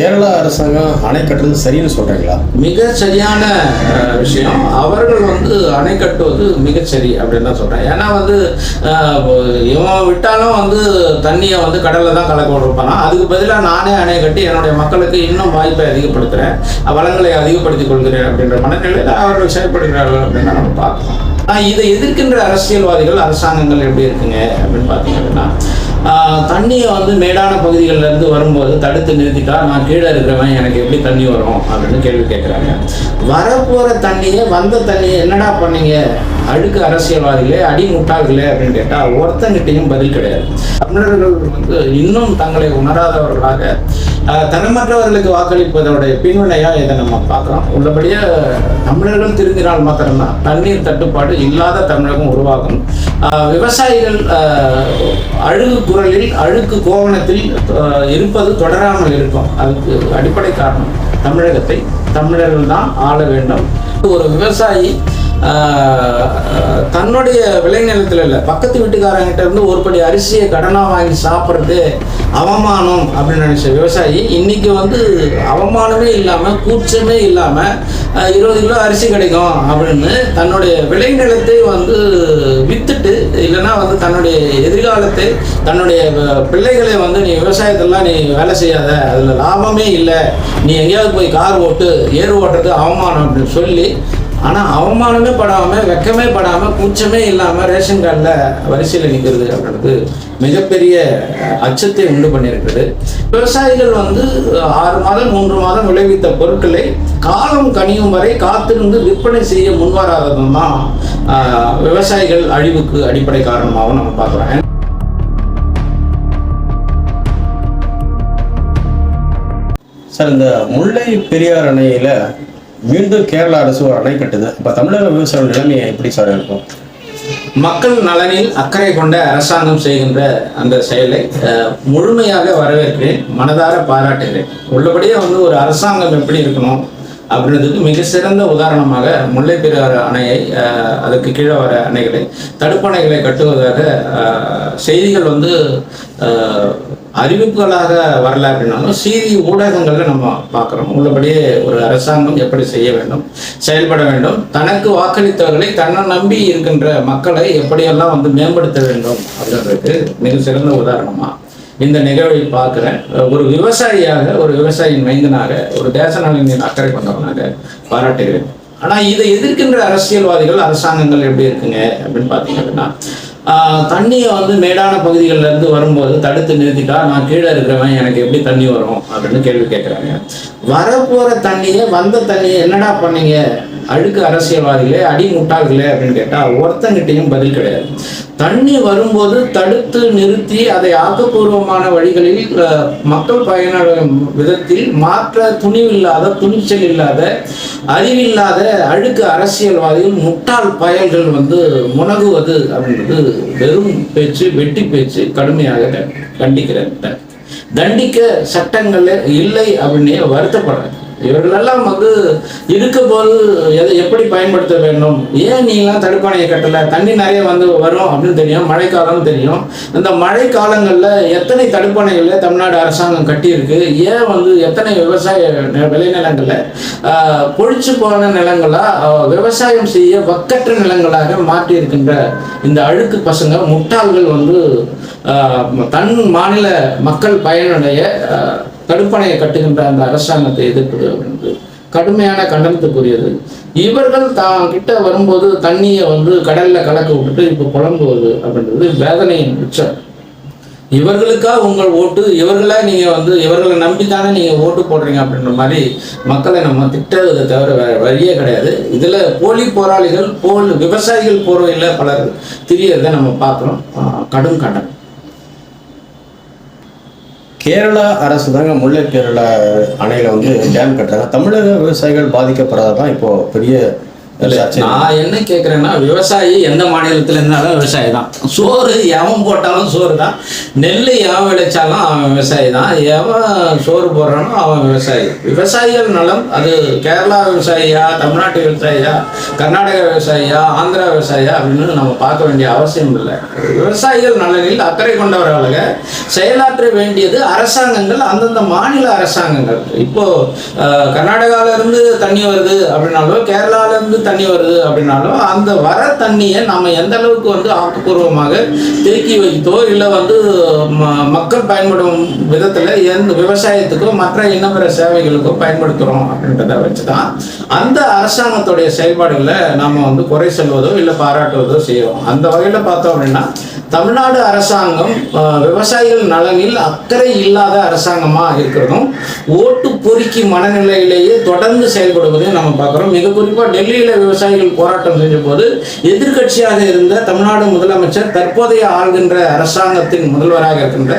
கேரளா அரசாங்கம் அணை கட்டுறது சரின்னு சொல்றீங்களா? மிக சரியான விஷயம். அவர்கள் வந்து அணை கட்டுவது மிகச்சரி அப்படின்னு தான் சொல்கிறேன் ஏன்னா வந்து இவன் விட்டாலும் வந்து தண்ணியை வந்து கடல்ல தான் கலக்க விடுப்பானா அதுக்கு பதிலாக நானே அணை கட்டி என்னுடைய மக்களுக்கு இன்னும் வாய்ப்பை அதிகப்படுத்துகிறேன் வளங்களை அதிகப்படுத்திக் கொள்கிறேன் அப்படின்ற மனநிலையில் அவர்கள் செயல்படுகிறார்கள் அப்படின்னு நம்ம பார்க்கலாம் ஆனால் இதை எதிர்க்கின்ற அரசியல்வாதிகள் அரசாங்கங்கள் எப்படி இருக்குங்க அப்படின்னு பார்த்தீங்க அப்படின்னா தண்ணியை வந்து மேடான பகுதிகளிலேருந்து வரும்போது தடுத்து நிறுத்திட்டா நான் கீழே இருக்கிறவன் எனக்கு எப்படி தண்ணி வரும் அப்படின்னு கேள்வி கேட்குறாங்க. வரப்போகிற தண்ணியை வந்த தண்ணியை என்னடா பண்ணீங்க? அழுக்கு அரசியல்வாதிகளே அடி முட்டாள்களே அப்படின்னு கேட்டால் ஒருத்தங்கிட்டையும் பதில் கிடையாது. தமிழர்கள் வந்து இன்னும் தங்களை உணராதவர்களாக ஆஹ் தரமற்றவர்களுக்கு வாக்களிப்பதோடைய பின்வினையாக இதை நம்ம பார்க்குறோம். உள்ளபடியே தமிழர்கள் திருந்தினால் மாத்திரம்தான் தண்ணீர் தட்டுப்பாடு இல்லாத தமிழகம் உருவாகும். விவசாயிகள் அழுகு குரலில் அழுக்கு கோவணத்தில் இருப்பது தொடராமல் இருக்கும். அதுக்கு அடிப்படை காரணம் தமிழகத்தை தமிழர்கள் தான் ஆள வேண்டும். ஒரு விவசாயி தன்னுடைய விளைநிலத்தில் இல்லை. பக்கத்து வீட்டுக்காரங்கிட்ட இருந்து ஒரு படி அரிசியை கடனாக வாங்கி சாப்பிட்றது அவமானம் அப்படின்னு நினச்ச விவசாயி இன்னைக்கு வந்து அவமானமே இல்லாமல் கூச்சமே இல்லாமல் இருபது கிலோ அரிசி கிடைக்கும் அப்படின்னு தன்னுடைய விளைநிலத்தை வந்து வித்துட்டு இல்லைன்னா வந்து தன்னுடைய எதிர்காலத்தை தன்னுடைய பிள்ளைகளை வந்து நீ விவசாயத்தெல்லாம் நீ வேலை செய்யாத அதில் லாபமே இல்லை. நீ எங்கேயாவது போய் கார் ஓட்டு ஏறு ஓட்டுறது அவமானம் அப்படின்னு சொல்லி ஆனால் அவமானமே படாமல் வெக்கமே படாமல் கூச்சமே இல்லாமல் ரேஷன் கார்டில் வரிசையில் நிற்கிறது அப்படின்றது மிகப்பெரிய அச்சத்தை உண்டு பண்ணியிருக்கிறது விவசாயிகள் வந்து ஆறு மாதம் மூன்று மாதம் விளைவித்த பொருட்களை காலம் கனியும் வரை காத்திருந்து விற்பனை செய்ய முன்வராததும் தான் ஆஹ், விவசாயிகள் அழிவுக்கு அடிப்படை காரணமாகவும் நம்ம பார்க்குறோம். சார் இந்த முல்லை பெரியார் அணையில் மீண்டும் கேரளா அரசு ஒரு அணை கட்டுது. அப்ப தமிழக விவசாய நிலைமை எப்படி சார் இருக்கும்? மக்கள் நலனில் அக்கறை கொண்ட அரசாங்கம் செய்கின்ற அந்த செயலை அஹ், முழுமையாக வரவேற்கிறேன். மனதார பாராட்டுகிறேன். உள்ளபடியே வந்து ஒரு அரசாங்கம் எப்படி இருக்கணும்? அப்படின்றதுக்கு மிக சிறந்த உதாரணமாக முல்லை பெரியாறு அணையை அதுக்கு கீழே வர அணைகளை தடுப்பணைகளை கட்டுவதாக செய்திகள் வந்து அறிவிப்புகளாக வரல அப்படின்னாலும் செய்தி ஊடகங்களில் நம்ம பார்க்குறோம். உள்ளபடியே ஒரு அரசாங்கம் எப்படி செய்ய வேண்டும் செயல்பட வேண்டும் தனக்கு வாக்களித்தவர்களை தன்னை நம்பி இருக்கின்ற மக்களை எப்படியெல்லாம் வந்து மேம்படுத்த வேண்டும் அப்படின்றதுக்கு மிக சிறந்த உதாரணமாக இந்த நிகழ்வை பார்க்குறேன். ஒரு விவசாயியாக ஒரு விவசாயியின் மைந்தனாக ஒரு தேச நலனின் அக்கறை கொண்டவனாக பாராட்டுகிறேன். ஆனால் இதை எதிர்க்கின்ற அரசியல்வாதிகள் அரசாங்கங்கள் எப்படி இருக்குங்க அப்படின்னு பார்த்தீங்க அப்படின்னா தண்ணியை வந்து மேடான பகுதிகளில் இருந்து வரும்போது தடுத்து நிறுத்திட்டா நான் கீழே இருக்கிறவன் எனக்கு எப்படி தண்ணி வரும் அப்படின்னு கேள்வி கேட்குறாங்க. வரப்போகிற தண்ணியை வந்த தண்ணியை என்னடா பண்ணீங்க? அழுக்கு அரசியல்வாதிகளே அடி முட்டாள்களே அப்படின்னு கேட்டால் ஒருத்தங்கிட்டையும் பதில் கிடையாது. தண்ணி வரும்போது தடுத்து நிறுத்தி அதை ஆக்கப்பூர்வமான வழிகளில் மக்கள் பயனடையும் விதத்தில் மாற்ற துணிவில்லாத துணிச்சல் இல்லாத அறிவில்லாத அழுக்கு அரசியல்வாதிகள் முட்டாள் பயல்கள் வந்து முனகுவது அப்படின்றது வெறும் பேச்சு வெட்டி பேச்சு கடுமையாக கண்டிக்கிறேன் தண்டிக்க சட்டங்கள் இல்லை அப்படின்னு வருத்தப்படுறேன் இவர்களெல்லாம் வந்து இருக்கும்போது எதை எப்படி பயன்படுத்த வேண்டும்? ஏன் நீங்களாம் தடுப்பணையை கட்டலை? தண்ணி நிறைய வந்து வரும் அப்படின்னு தெரியும் மழைக்காலம் தெரியும். இந்த மழை காலங்களில் எத்தனை தடுப்பணைகளில் தமிழ்நாடு அரசாங்கம் கட்டியிருக்கு? ஏன் வந்து எத்தனை விவசாய விளைநிலங்களில் பொழிச்சு போன நிலங்களாக விவசாயம் செய்ய வக்கற்ற நிலங்களாக மாற்றி இருக்கின்ற இந்த அழுக்கு பசங்க முட்டாள்கள் வந்து தன் மாநில மக்கள் பயனுடைய தடுப்பணையை கட்டுகின்ற அந்த அரசாங்கத்தை எதிர்ப்பது அப்படின்றது. கடுமையான கண்டனத்துக்குரியது. இவர்கள் தான் கிட்ட வரும்போது தண்ணியை வந்து கடல்ல கலக்க விட்டுட்டு இப்போ புலம்புவது அப்படின்றது வேதனையின் உச்சம். இவர்களுக்கா உங்கள் ஓட்டு? இவர்களா நீங்க வந்து இவர்களை நம்பி தானே நீங்க ஓட்டு போடுறீங்க அப்படின்ற மாதிரி மக்களை நம்ம திட்டுறதை தவிர வேற வழியே கிடையாது. இதுல போலி போராளிகள் போல் விவசாயிகள் போர்வையில் பலர் திரியறதை நம்ம பார்க்குறோம். கடும் கண்டனம். கேரளா அரசு தாங்க முல்லை கேரளா அணையில வந்து டேம் கட்டுறாங்க. தமிழக விவசாயிகள் பாதிக்கப்படாதான் இப்போ பெரிய நான் என்ன கேட்குறேன்னா விவசாயி எந்த மாநிலத்தில் இருந்தாலும் விவசாயி தான். சோறு எவன் போட்டாலும் சோறு தான். நெல் எவன் விளைச்சாலும் அவன் விவசாயி தான். எவன் சோறு போடுறானோ அவன் விவசாயி. விவசாயிகள் நலம் அது கேரளா விவசாயியா தமிழ்நாட்டு விவசாயியா கர்நாடக விவசாயியா ஆந்திரா விவசாயியா அப்படின்னு நம்ம பார்க்க வேண்டிய அவசியம் இல்லை. விவசாயிகள் நலனில் அக்கறை கொண்டவர்களாக செயலாற்ற வேண்டியது அரசாங்கங்கள் அந்தந்த மாநில அரசாங்கங்கள். இப்போ அஹ், கர்நாடகால இருந்து தண்ணி வருது அப்படின்னாலும் கேரளால இருந்து தண்ணி வருது அப்படின்னாலும் அந்த வர தண்ணியை நம்ம எந்த அளவுக்கு வந்து ஆக்கப்பூர்வமாக தேக்கி வைத்தோ இல்லை வந்து ம- மக்கள் பயன்படும் விதத்தில் எந்த விவசாயத்துக்கோ மற்ற இன்னபிற சேவைகளுக்கோ பயன்படுத்துகிறோம் அப்படின்றத வச்சு தான் அந்த அரசாங்கத்துடைய செயல்பாடுகளை நாம் வந்து குறை சொல்வதோ இல்லை பாராட்டுவதோ செய்கிறோம் அந்த வகையில் பார்த்தோம் அப்படின்னா தமிழ்நாடு அரசாங்கம் விவசாயிகள் நலனில் அக்கறை இல்லாத அரசாங்கமாக இருக்கிறதும் ஓட்டு பொறுக்கி மனநிலையிலேயே தொடர்ந்து செயல்படுவதையும் நம்ம பார்க்குறோம். மிக குறிப்பாக டெல்லியில் விவசாயிகள் போராட்டம் செஞ்ச போது எதிர்க்கட்சியாக இருந்த தமிழ்நாடு முதலமைச்சர் தற்போதைய ஆள்கின்ற அரசாங்கத்தின் முதல்வராக இருக்கின்ற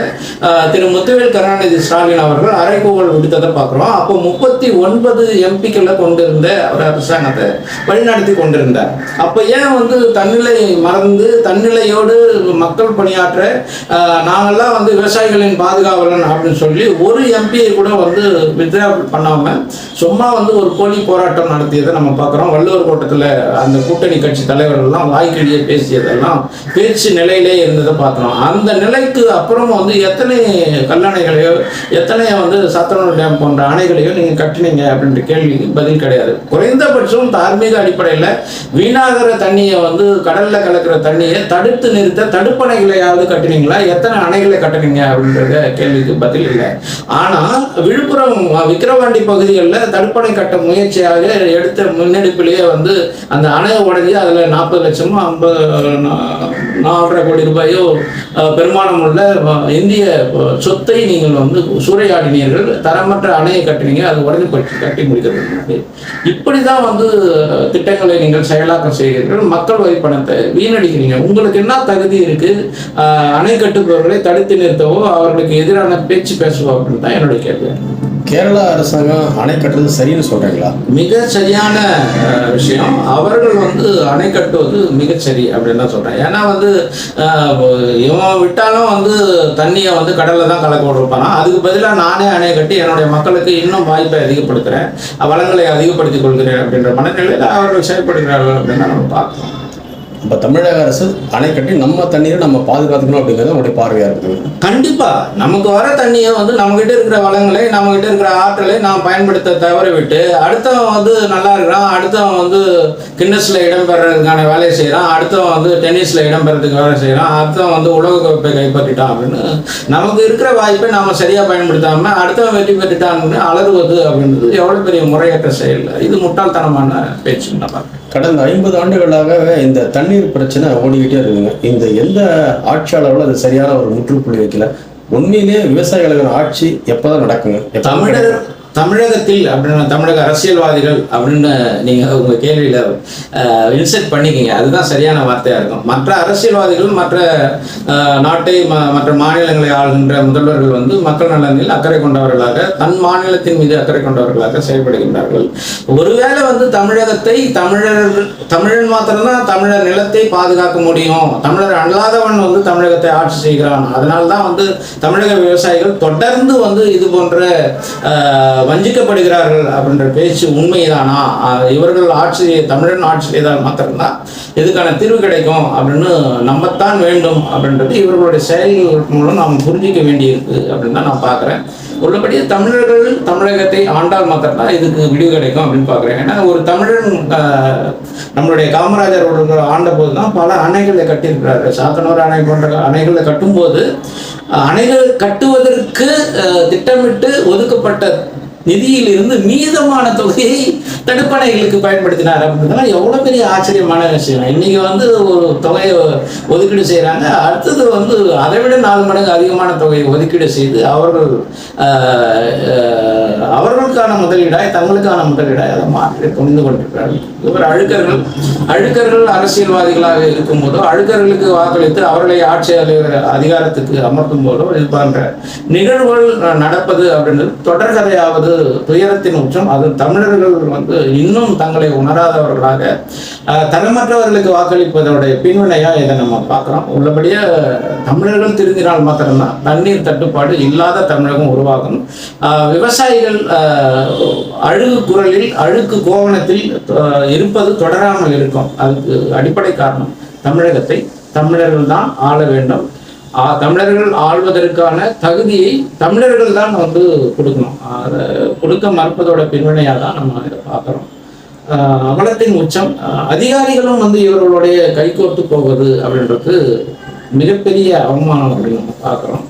திரு முத்துவேல் கருணாநிதி ஸ்டாலின் அவர்கள் அரைக்கோவல் விடுத்ததை பார்க்குறோம். அப்போ முப்பத்தி ஒன்பது எம்பிக்களை கொண்டிருந்த ஒரு அரசாங்கத்தை வழிநடத்தி கொண்டிருந்தார். அப்போ ஏன் வந்து தன்னிலை மறந்து தன்னிலையோடு மக்கள் பணியாற்ற நாங்கள்லாம் நாங்கெல்லாம் வந்து விவசாயிகளின் பாதுகாவலன் அப்படின்னு சொல்லி ஒரு எம்பியை கூட வந்து வித்ரா பண்ணாம சும்மா வந்து ஒரு போலி போராட்டம் நடத்தியதை நம்ம பார்க்குறோம். வள்ளுவர் கோட்டத்தில் அந்த கூட்டணி கட்சி தலைவர்கள்லாம் வாய்க்கிழியே பேசியதெல்லாம் பேச்சு நிலையிலே இருந்ததை பார்க்குறோம். அந்த நிலைக்கு அப்புறம் வந்து எத்தனை கல்லணைகளையோ எத்தனை வந்து சத்தனூர் டேம் போன்ற அணைகளையோ நீங்கள் கட்டினீங்க அப்படின்ற கேள்விக்கு பதில் கிடையாது. குறைந்தபட்சம் தார்மீக அடிப்படையில் வீணாகிற தண்ணியை வந்து கடலில் கலக்கிற தண்ணியை தடுத்து நிறுத்த தடுப்பணைகளையாவது கட்டினீங்களா? எத்தனை அணைகளை கட்டினீங்க அப்படின்றத கேள்விக்கு பதில் இல்லை. ஆனால் விழுப்புரம் விக்கிரவாண்டி பகுதிகளில் தடுப்பணை கட்ட முயற்சியாக எடுத்த முன்னெடுப்பிலேயே வந்து அந்த அணையை உடஞ்சி அதில் நாற்பது லட்சமோ ஐம்பது நாலரை கோடி ரூபாயோ அஹ், பெருமானம் உள்ள இந்திய சொத்தை நீங்கள் வந்து சூறையாடினீர்கள். தரமற்ற அணையை கட்டினீங்க. அது உடனே போயிட்டு கட்டி முடிக்கிறது. இப்படி தான் வந்து திட்டங்களை நீங்கள் செயலாக்கம் செய்கிறீர்கள். மக்கள் வரி பணத்தை வீணடிக்கிறீங்க. உங்களுக்கு என்ன தகுதி இருக்கு? அஹ், அணை கட்டுபவர்களை தடுத்து நிறுத்தவோ அவர்களுக்கு எதிரான பேச்சு பேசுவோ அப்படின்னு தான் என்னுடைய கேள்வி. கேரளா அரசாங்கம் அணை கட்டுறது சரின்னு சொல்றீங்களா? மிக சரியான விஷயம். அவர்கள் வந்து அணை கட்டுவது மிகச்சரி அப்படின்னு தான் சொல்றேன். ஏன்னா வந்து இவன் விட்டாலும் வந்து தண்ணியை வந்து கடல்ல தான் கலக்க விடுப்பானா அதுக்கு பதிலாக நானே அணை கட்டி என்னுடைய மக்களுக்கு இன்னும் வாய்ப்பை அதிகப்படுத்துறேன். வளங்களை அதிகப்படுத்திக் கொள்கிறேன் அப்படின்ற மனநிலையில் அவர்கள் செயல்படுகிறார்கள் அப்படின்னு நம்ம பார்க்கிறோம். இப்போ தமிழக அரசு அணை கட்டி நம்ம தண்ணீரை நம்ம பாதுகாத்துக்கணும் அப்படிங்கிறது உங்களுடைய பார்வையாக இருக்குது. கண்டிப்பாக நமக்கு வர தண்ணியை வந்து நம்மகிட்ட இருக்கிற வளங்களை நம்மகிட்ட இருக்கிற ஆற்றலை நாம் பயன்படுத்த தவற விட்டு அடுத்தவன் வந்து நல்லா இருக்கிறான் அடுத்தவன் வந்து கிண்ணஸில் இடம்பெறதுக்கான வேலையை செய்கிறான் அடுத்தவன் வந்து டென்னிஸில் இடம்பெறதுக்கு வேலை செய்கிறான் அடுத்தவன் வந்து உலக கோப்பை கைப்பற்றிட்டான் அப்படின்னு நமக்கு இருக்கிற வாய்ப்பை நாம் சரியாக பயன்படுத்தாமல் அடுத்தவன் வெற்றி பெற்றுட்டான்னு அலறுவது அப்படின்றது எவ்வளோ பெரிய முறையற்ற செயல். இது முட்டாள்தனமான பேச்சுன்னு நான் பார்க்குறேன் கடந்த ஐம்பது ஆண்டுகளாக இந்த தண்ணீர் பிரச்சனை ஓடிக்கிட்டே இருக்குங்க இந்த எந்த ஆட்சியாளர்களும் அது சரியான ஒரு முற்றுப்புள்ளி வைக்கல. உண்மையிலேயே விவசாயிகளுக்கான ஆட்சி எப்பதான் நடக்குங்க? தமிழர் தமிழகத்தில் அப்படின்னு தமிழக அரசியல்வாதிகள் அப்படின்னு நீங்கள் உங்கள் கேள்வியில் இன்செர்ட் பண்ணிக்கிங்க. அதுதான் சரியான வார்த்தையாக இருக்கும். மற்ற அரசியல்வாதிகள் மற்ற நாட்டை மற்ற மாநிலங்களை ஆளுகின்ற முதல்வர்கள் வந்து மக்கள் நலனில் அக்கறை கொண்டவர்களாக தன் மாநிலத்தின் மீது அக்கறை கொண்டவர்களாக செயல்படுகின்றார்கள். ஒருவேளை வந்து தமிழகத்தை தமிழர் தமிழன் மாத்திரம்தான் தமிழர் நிலத்தை பாதுகாக்க முடியும். தமிழர் அல்லாதவன் வந்து தமிழகத்தை ஆட்சி செய்கிறான். அதனால்தான் வந்து தமிழக விவசாயிகள் தொடர்ந்து வந்து இது போன்ற வஞ்சிக்கப்படுகிறார்கள் அப்படின்ற பேச்சு உண்மைதானா இவர்கள் ஆட்சி தமிழன் ஆட்சி செய்தால் மாத்திரம்தான். இதுக்கான தீர்வு கிடைக்கும் அப்படின்னு நம்பத்தான் வேண்டும் அப்படின்றது இவர்களுடைய செயல்கள் மூலம் நாம் புரிஞ்சிக்க வேண்டியிருக்கு அப்படின்னு தான் நான் பார்க்குறேன். உள்ளபடியே தமிழர்கள் தமிழகத்தை ஆண்டால் மாத்திரம்தான் இதுக்கு விடிவு கிடைக்கும் அப்படின்னு பார்க்குறேன். ஏன்னா ஒரு தமிழன் நம்மளுடைய காமராஜர் அவர்கள் ஆண்ட போது தான் பல அணைகளை கட்டியிருக்கிறாரு சாத்தனூர் அணை போன்ற அணைகளை கட்டும்போது அணைகள் கட்டுவதற்கு திட்டமிட்டு ஒதுக்கப்பட்ட நிதியிலிருந்து மீதமான தொகையை தடுப்பணைகளுக்கு பயன்படுத்தினார் அப்படின்றதுலாம் எவ்வளோ பெரிய ஆச்சரியமான விஷயம். இன்னைக்கு வந்து ஒரு தொகையை ஒதுக்கீடு செய்கிறாங்க அடுத்தது வந்து அதை விட நாலு மடங்கு அதிகமான தொகையை ஒதுக்கீடு செய்து அவர்கள் ஆஹ், ஆஹ், அவர்களுக்கான முதலீடாய் தங்களுக்கான முதலீடாய் அதை மாற்றி புரிந்து கொண்டிருக்கிறார்கள். இவர் அழுக்கர்கள் அழுக்கர்கள் அரசியல்வாதிகளாக இருக்கும் போதோ அழுக்கர்களுக்கு வாக்களித்து அவர்களை ஆட்சி அதிகாரத்துக்கு அமர்த்தும் போதோ இது போன்ற நிகழ்வுகள் நடப்பது அப்படின்றது தொடர்கதையாவது துயரத்தின் உச்சம். அது தமிழர்கள் வந்து இன்னும் தங்களை உணராதவர்களாக தரமற்றவர்களுக்கு வாக்களிப்பதோடைய பின்வினையா இதை நம்ம பார்க்குறோம். உள்ளபடியே தமிழர்கள் திருந்தினால் மாத்திரம்தான். தண்ணீர் தட்டுப்பாடு இல்லாத தமிழகம் உருவாகும். விவசாயிகள் அழுகு குரலில் அழுக்கு கோவணத்தில் இருப்பது தொடராமல் இருக்கும். அதுக்கு அடிப்படை காரணம் தமிழகத்தை தமிழர்கள் தான் ஆள வேண்டும். தமிழர்கள் ஆள்வதற்கான தகுதியை தமிழர்கள் தான் வந்து கொடுக்கணும். அதை கொடுக்க மறுப்பதோட பின்வினையாக தான் நம்ம இதை பார்க்குறோம். அவலத்தின் உச்சம். அதிகாரிகளும் வந்து இவர்களுடைய கைகோர்த்து போவது அப்படின்றது மிகப்பெரிய அவமானம் அப்படின்னு நம்ம பார்க்குறோம்.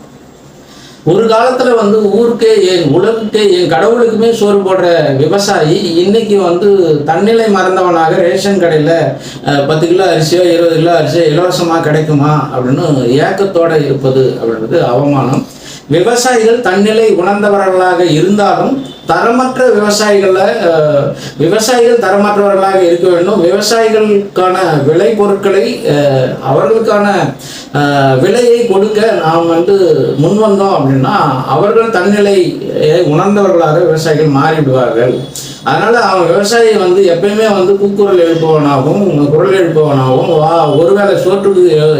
ஒரு காலத்துல வந்து ஊருக்கே என் உலகுக்கே என் கடவுளுக்குமே சோறு போடுற விவசாயி இன்னைக்கு வந்து தன்னிலை மறந்தவனாக ரேஷன் கடையில பத்து கிலோ அரிசியோ இருபது கிலோ அரிசியோ இலவசமா கிடைக்குமா அப்படின்னு ஏக்கத்தோட இருப்பது அப்படின்றது அவமானம். விவசாயிகள் தன்னிலை உணர்ந்தவர்களாக இருந்தாலும் தரமற்ற விவசாயிகளை விவசாயிகள் தரமற்றவர்களாக இருக்க வேண்டும். விவசாயிகளுக்கான விளை பொருட்களை அவர்களுக்கான விலையை கொடுக்க நாம் வந்து முன் வந்தோம் அப்படின்னா அவர்கள் தன்னிலையை உணர்ந்தவர்களாக விவசாயிகள் மாறிவிடுவார்கள். அதனால் அவன் விவசாயி வந்து எப்பயுமே வந்து கூக்குரல் எழுப்பவனாகவும் குரல் எழுப்பவனாகவும் வா ஒருவேளை சோற்றுக்கு ஏ-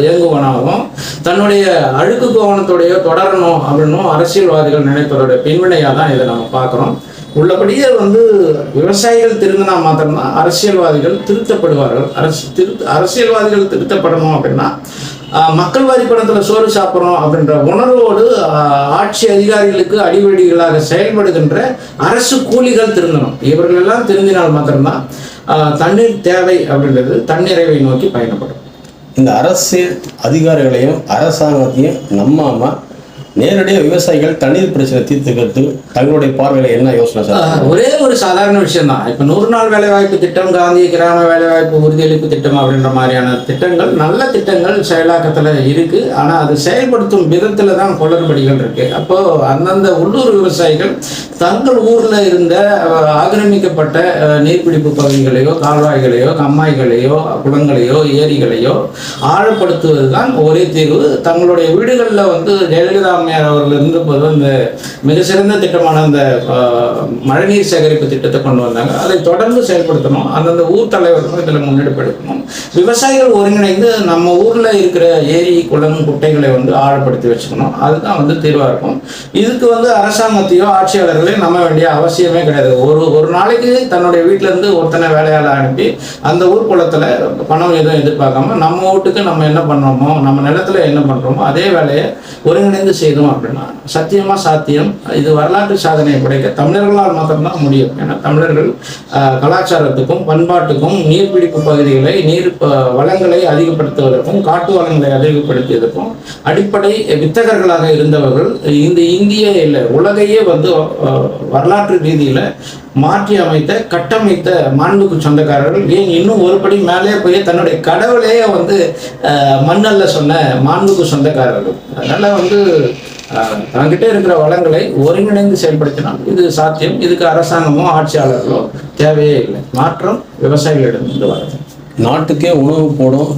தன்னுடைய அழுக்கு கோவணத்தோடையோ தொடரணும் அப்படின்னும் அரசியல்வாதிகள் நினைப்பதோட பின்வினையாக தான் இதை நம்ம பார்க்குறோம். உள்ளபடியே வந்து விவசாயிகள் திருந்தினா மாத்திரம்தான் அரசியல்வாதிகள் திருத்தப்படுவார்கள். அரசு திரு அரசியல்வாதிகள் திருத்தப்படணும் அப்படின்னா மக்கள் வரி பணத்தில் சோறு சாப்பிட்றோம் அப்படின்ற உணர்வோடு ஆட்சி அதிகாரிகளுக்கு அடிவடிகளாக செயல்படுகின்ற அரசு கூலிகள் திருந்தணும். இவர்கள் எல்லாம் திருந்தினால் மாத்திரம்தான் தண்ணீர் தேவை அப்படின்றது தன்னிறைவை நோக்கி பயணப்படும். இந்த அரசு அதிகாரிகளையும் அரசாங்கத்தையும் நம்பாம நேரடியாக விவசாயிகள் தண்ணீர் பிரச்சனை தீர்த்துக்கிறது தங்களுடைய பார்வையில் என்ன யோசனை சார்? ஒரே ஒரு சாதாரண விஷயம் தான் இப்போ நூறு நாள் வேலைவாய்ப்பு திட்டம் காந்திய கிராம வேலைவாய்ப்பு உறுதியளிப்பு திட்டம் அப்படின்ற மாதிரியான திட்டங்கள் நல்ல திட்டங்கள் செயலாக்கத்தில் இருக்குது ஆனால் அது செயல்படுத்தும் விதத்தில் தான் குளறுபடிகள் இருக்குது அப்போது அந்தந்த உள்ளூர் விவசாயிகள் தங்கள் ஊரில் இருந்த ஆக்கிரமிக்கப்பட்ட நீர்பிடிப்பு பகுதிகளையோ கால்வாய்களையோ கம்மாய்களையோ குளங்களையோ ஏரிகளையோ ஆழப்படுத்துவது தான் ஒரே தீர்வு. தங்களுடைய வீடுகளில் வந்து ஜெயலலிதா அம்மையார் அவர்கள் இருந்தபோது அந்த மிக சிறந்த திட்டமான அந்த மழைநீர் சேகரிப்பு திட்டத்தை கொண்டு வந்தாங்க. அதை தொடர்ந்து செயல்படுத்தணும். அந்தந்த ஊர் தலைவர்களும் இதில் முன்னெடுப்பு எடுக்கணும் விவசாயிகள் ஒருங்கிணைந்து நம்ம ஊர்ல இருக்கிற ஏரி குளம் குட்டைகளை வந்து ஆழப்படுத்தி வச்சுக்கணும். அதுதான் வந்து தீர்வாக இருக்கும். இதுக்கு வந்து அரசாங்கத்தையோ ஆட்சியாளர்களையும் நம்ப வேண்டிய அவசியமே கிடையாது. ஒரு ஒரு நாளைக்கு தன்னுடைய வீட்டிலேருந்து இருந்து ஒருத்தனை வேலையாள அனுப்பி அந்த ஊர் குளத்துல பணம் எதுவும் எதிர்பார்க்காம நம்ம வீட்டுக்கு நம்ம என்ன பண்ணுறோமோ நம்ம நிலத்துல என்ன பண்ணுறோமோ அதே வேலையை ஒருங்கிணைந்து செய்தோம் அப்படின்னா சத்தியமா சாத்தியம் இது வரலாற்று சாதனையை படைக்க தமிழர்களால் மாத்திரம்தான் முடியும். ஏன்னா தமிழர்கள் கலாச்சாரத்துக்கும் பண்பாட்டுக்கும் நீர்பிடிப்பு பகுதிகளை நீர் வளங்களை அதிகப்படுத்துவதற்கும் காட்டு வளங்களை அதிகப்படுத்தியதற்கும் அடிப்படை வித்தகர்களாக இருந்தவர்கள் இந்த இந்திய இல்லை உலகையே வந்து வரலாற்று ரீதியில மாற்றி அமைத்த கட்டமைத்த மாண்புக்கு சொந்தக்காரர்கள். ஏன் இன்னும் ஒரு படி மேலே போய் தன்னுடைய கடவுளையே வந்து மண்ணல்ல சொன்ன மாண்புக்கு சொந்தக்காரர்கள். அதனால வந்து அஹ், இருக்கிற வளங்களை ஒருங்கிணைந்து செயல்படுத்தினால் இது சாத்தியம். இதுக்கு அரசாங்கமோ ஆட்சியாளர்களோ தேவையே இல்லை. மாற்றம் விவசாயிகளிடமிருந்து வரது நாட்டுக்கே உணவு போடும்.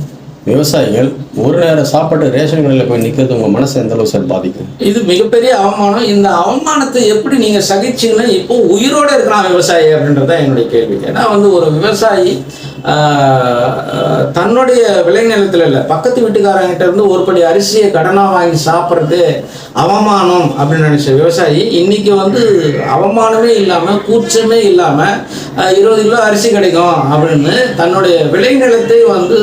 விவசாயிகள் ஒரு நேரம் சாப்பாடு ரேஷன் கடையில் போய் நிற்கிறது உங்க மனசை எந்த அளவு சார் பாதிக்கும் இது மிகப்பெரிய அவமானம். இந்த அவமானத்தை எப்படி நீங்க சகிச்சீங்கன்னா இப்போ உயிரோட இருக்கிறான் விவசாயி அப்படின்றத என்னுடைய கேள்வி. ஏன்னா வந்து ஒரு விவசாயி தன்னுடைய விளைநிலத்தில் இல்லை. பக்கத்து வீட்டுக்காரங்கிட்ட இருந்து ஒரு படி அரிசியை கடனாக வாங்கி சாப்பிட்றது அவமானம் அப்படின்னு நினைச்ச விவசாயி இன்னைக்கு வந்து அவமானமே இல்லாமல் கூச்சமே இல்லாமல் இருபது கிலோ அரிசி கிடைக்கும் அப்படின்னு தன்னுடைய விளைநிலத்தை வந்து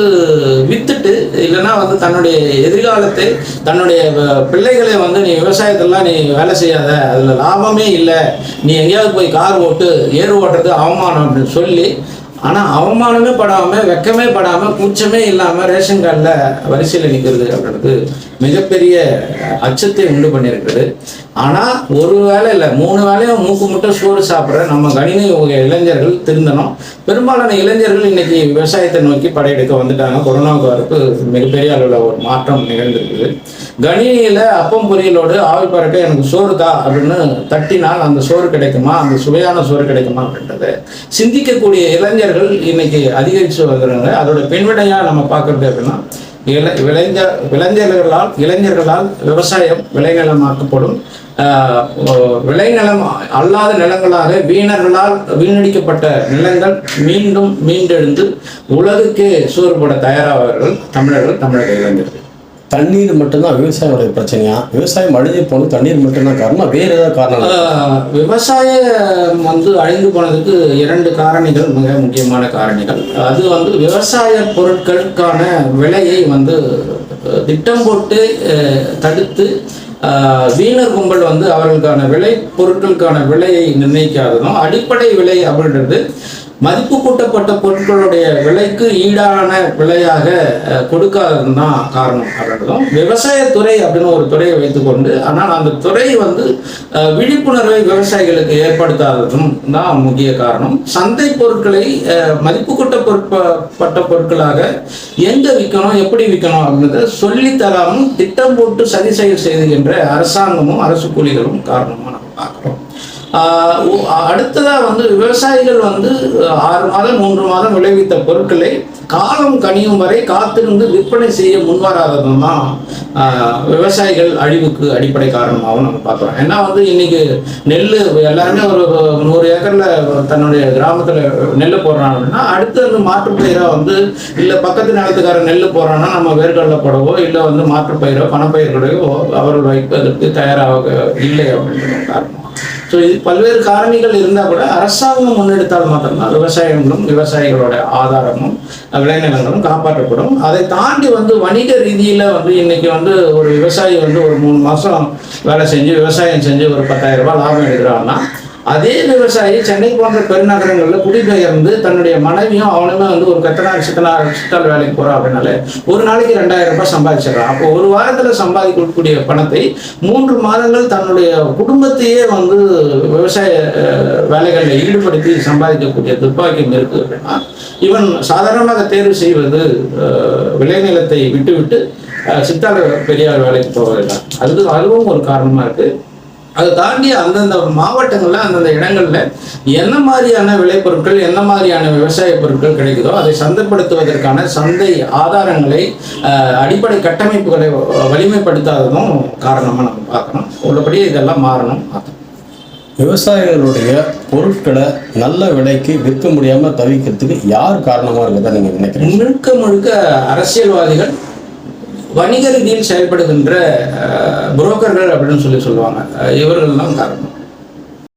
வித்துட்டு இல்லைன்னா வந்து தன்னுடைய எதிர்காலத்தை தன்னுடைய பிள்ளைகளை வந்து நீ விவசாயத்தெல்லாம் நீ வேலை செய்யாத அதில் லாபமே இல்லை. நீ எங்கேயாவது போய் கார் ஓட்டு ஏறு ஓட்டுறது அவமானம் அப்படின்னு சொல்லி ஆனால் அவமானமே படாமல் வெக்கமே படாமல் கூச்சமே இல்லாமல் ரேஷன் கார்டில் வரிசையில் நிற்கிறது அப்படின்றது மிகப்பெரிய அச்சத்தை உண்டு பண்ணியிருக்குது. ஆனால் ஒரு வேலை இல்லை. மூணு வேலையும் மூக்கு முட்டை சோறு சாப்பிட்ற நம்ம கணினி உங்க இளைஞர்கள் திருந்தணும். பெரும்பாலான இளைஞர்கள் இன்னைக்கு விவசாயத்தை நோக்கி படையெடுக்க வந்துட்டாங்க. கொரோனாவுக்கு வரப்பு மிகப்பெரிய அளவில் ஒரு மாற்றம் நிகழ்ந்திருக்குது. கணினியில் அப்பம் பொரியலோடு ஆவி பறக்க எனக்கு சோறு தா அப்படின்னு தட்டினால் அந்த சோறு கிடைக்குமா? அந்த சுவையான சோறு கிடைக்குமா அப்படின்றத. சிந்திக்கக்கூடிய இளைஞர்கள் இன்னைக்கு அதிகரித்து வருகிறாங்க அதோட பின்விடையாக நம்ம பார்க்கறது அப்படின்னா இள விளைஞ்ச விளைஞர்களால் இளைஞர்களால் விவசாயம் விளைநிலமாக்கப்படும். விளைநிலம் அல்லாத நிலங்களாக வீணர்களால் வீணடிக்கப்பட்ட நிலங்கள் மீண்டும் மீண்டெழுந்து உலகுக்கே சூறுபட தயாராவார்கள் தமிழர்கள் தமிழக இளைஞர்கள். தண்ணீர் மட்டும்தான் விவசாயியோட பிரச்சனையா? விவசாயம் அழிஞ்சு போனது தண்ணீர் மட்டும்தான் காரணம்? வேற ஏதாவது காரணம் விவசாயம் வந்து அழிந்து போனதுக்கு இரண்டு காரணிகள் மிக முக்கியமான காரணிகள். அது வந்து விவசாய பொருட்களுக்கான விலையை வந்து திட்டம் போட்டு தடுத்து வீணர் கும்பல் வந்து அவர்களுக்கான விலை பொருட்களுக்கான விலையை நிர்ணயிக்காததும் அடிப்படை விலை அப்படின்றது மதிப்பு கூட்டப்பட்ட பொருட்களுடைய விலைக்கு ஈடான விலையாக அஹ், கொடுக்காததும் தான் காரணம் அப்படின்றதும் விவசாயத்துறை அப்படின்னு ஒரு துறையை வைத்துக்கொண்டு ஆனால் அந்த துறை வந்து விழிப்புணர்வை விவசாயிகளுக்கு ஏற்படுத்தாததும் தான் முக்கிய காரணம். சந்தை பொருட்களை மதிப்பு கூட்ட பொருட்பட்ட பொருட்களாக எங்க விற்கணும் எப்படி விற்கணும் அப்படின்றத சொல்லித் தராமல் திட்டம் போட்டு சரி செய்ய செய்துகின்ற அரசாங்கமும் அரசு கூலிகளும் காரணமாக நம்ம பார்க்குறோம். அடுத்ததாக வந்து விவசாயிகள் வந்து ஆறு மாதம் மூன்று மாதம் விளைவித்த பொருட்களை காலம் கனியும் வரை காத்திருந்து விற்பனை செய்ய முன்வராததும் தான் விவசாயிகள் அழிவுக்கு அடிப்படை காரணமாகவும் நம்ம பார்க்குறோம். ஏன்னா வந்து இன்னைக்கு நெல் எல்லாருமே ஒரு நூறு ஏக்கரில் தன்னுடைய கிராமத்தில் நெல் போடுறாங்க அப்படின்னா அடுத்து வந்து மாற்றுப்பயிராக வந்து இல்லை பக்கத்து நிலத்துக்கார நெல் போடுறான்னா நம்ம வேர்க்கடலை போடவோ இல்லை வந்து மாற்றுப்பயிரோ பணப்பயிர்களையோ அவர்கள் வைப்பதற்கு தயாராக இல்லை அப்படின்ற காரணம். ஸோ இது பல்வேறு காரணிகள் இருந்தால் கூட அரசாங்கம் முன்னெடுத்தால் மாத்திரம்தான். விவசாயங்களும் விவசாயிகளோட ஆதாரமும் விளைநிலங்களும் காப்பாற்றப்படும். அதை தாண்டி வந்து வணிக ரீதியில் வந்து இன்னைக்கு வந்து ஒரு விவசாயி வந்து ஒரு மூணு மாதம் வேலை செஞ்சு விவசாயம் செஞ்சு ஒரு பத்தாயிரம் ரூபாய் லாபம் எடுக்கிறான்னா அதே விவசாயி சென்னை போன்ற பெருநகரங்களில் குடிபெயர்ந்து தன்னுடைய மனைவியும் அவனுமே வந்து ஒரு கத்தனார் சித்தனார் சித்தால் வேலைக்கு போறா அப்படின்னாலே ஒரு நாளைக்கு ரெண்டாயிரம் ரூபாய் சம்பாதிச்சிடறான். அப்போ ஒரு வாரத்தில் சம்பாதிக்கக்கூடிய பணத்தை மூன்று மாதங்கள் தன்னுடைய குடும்பத்தையே வந்து விவசாய வேலைகளில் ஈடுபடுத்தி சம்பாதிக்கக்கூடிய துப்பாக்கியம் இருக்கு அப்படின்னா இவன் சாதாரணமாக தேர்வு செய்வது விளைநிலத்தை விட்டுவிட்டு அஹ், பெரியார் வேலைக்கு போவதில்லை அது அதுவும் ஒரு காரணமாக இருக்குது அதை தாண்டி அந்தந்த மாவட்டங்கள்ல அந்தந்த இடங்கள்ல என்ன மாதிரியான விளைபொருட்கள் என்ன மாதிரியான விவசாய பொருட்கள் கிடைக்குதோ அதை சந்தைப்படுத்துவதற்கான சந்தை ஆதாரங்களை அடிப்படை கட்டமைப்புகளை வலிமைப்படுத்தாததும் காரணமா நம்ம பார்க்கணும். உள்ளபடி இதெல்லாம் மாறணும் விவசாயிகளுடைய பொருட்களை நல்ல விலைக்கு விற்க முடியாம தவிக்கிறதுக்கு யார் காரணமா இருக்குதா நீங்க நினைக்கிறீங்க? முழுக்க முழுக்க அரசியல்வாதிகள் வணிக ரீதியில் செயல்படுகின்ற புரோக்கர்கள் அப்படின்னு சொல்லி சொல்லுவாங்க. இவர்கள் தான் காரணம்.